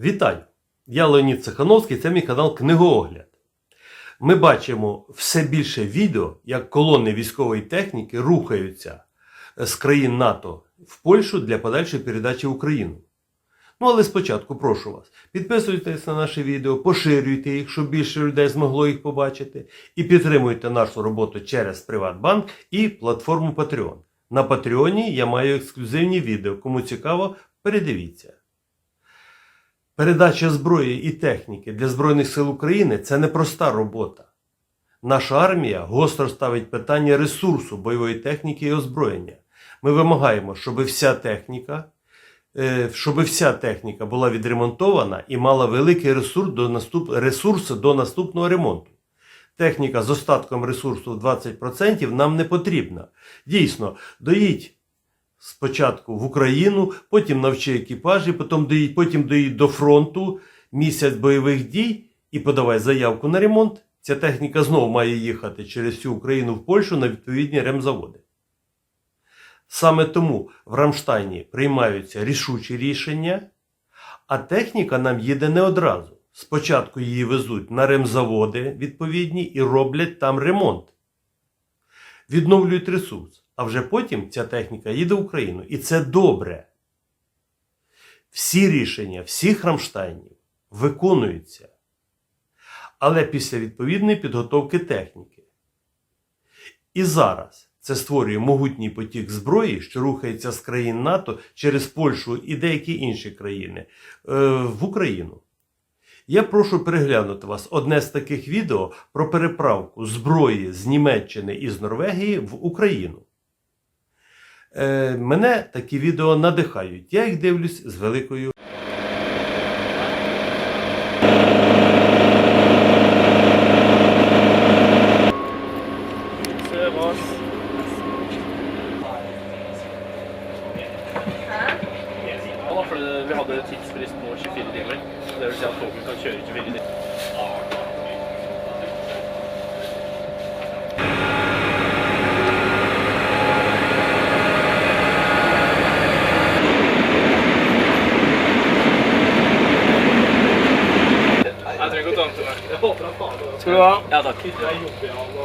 Вітаю! Я Леонід Цехановський, це мій канал Книгоогляд. Ми бачимо все більше відео, як колони військової техніки рухаються з країн НАТО в Польщу для подальшої передачі в Україну. Ну, але спочатку прошу вас, підписуйтесь на наші відео, поширюйте їх, щоб більше людей змогло їх побачити, і підтримуйте нашу роботу через Приватбанк і платформу Patreon. На Патреоні я маю ексклюзивні відео. Кому цікаво, передивіться. Передача зброї і техніки для Збройних сил України це непроста робота. Наша армія гостро ставить питання ресурсу бойової техніки і озброєння. Ми вимагаємо, щоб вся техніка, е, щоб вся техніка була відремонтована і мала великий ресурс до, наступ... ресурси до наступного ремонту. Техніка з остатком ресурсу в 20% нам не потрібна. Дійсно, доїть спочатку в Україну, потім навчи екіпажі, потім потім доїдь до фронту, місяць бойових дій і подавай заявку на ремонт. Ця техніка знову має їхати через всю Україну в Польщу на відповідні ремзаводи. Саме тому в Рамштайні приймаються рішучі рішення, а техніка нам їде не одразу. Спочатку її везуть на ремзаводи відповідні і роблять там ремонт. Відновлюють ресурс, а вже потім ця техніка їде в Україну. І це добре. Всі рішення всіх Рамштайнів виконуються, але після відповідної підготовки техніки. І зараз це створює могутній потік зброї, що рухається з країн НАТО через Польщу і деякі інші країни е, в Україну. Я прошу переглянути вас одне з таких відео про переправку зброї з Німеччини і з Норвегії в Україну. Е, мене такі відео надихають. Я їх дивлюсь з великою. Se var... Ja, vi hadde tidsfrist på 24 timer. Det vil si at toget kan kjøre 24 timer. Tchau. Tchau, Doc.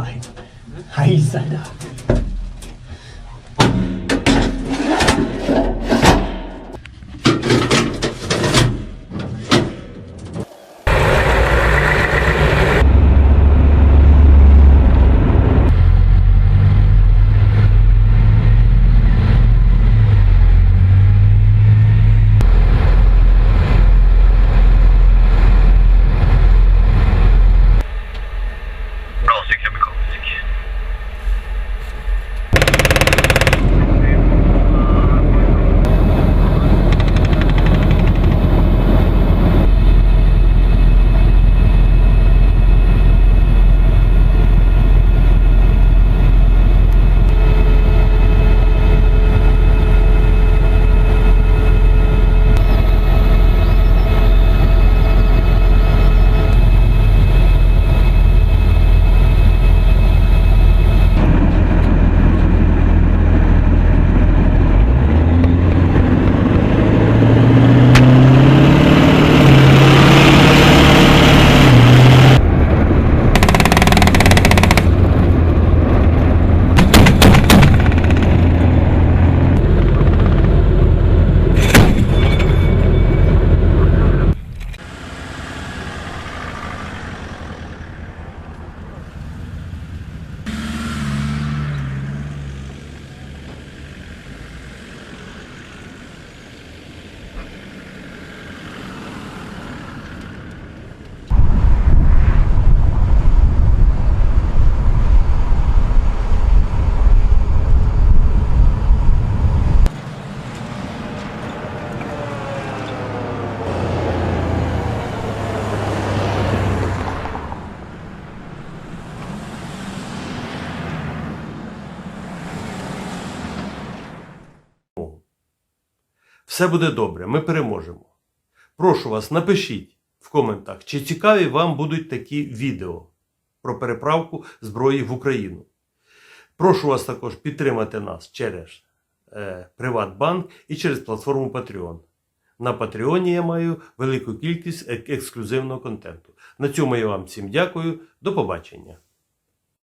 はい。はい、さだ。Все буде добре, ми переможемо. Прошу вас, напишіть в коментах, чи цікаві вам будуть такі відео про переправку зброї в Україну. Прошу вас також підтримати нас через е, Приватбанк і через платформу Patreon. На Патреоні я маю велику кількість ек- ексклюзивного контенту. На цьому я вам всім дякую. До побачення.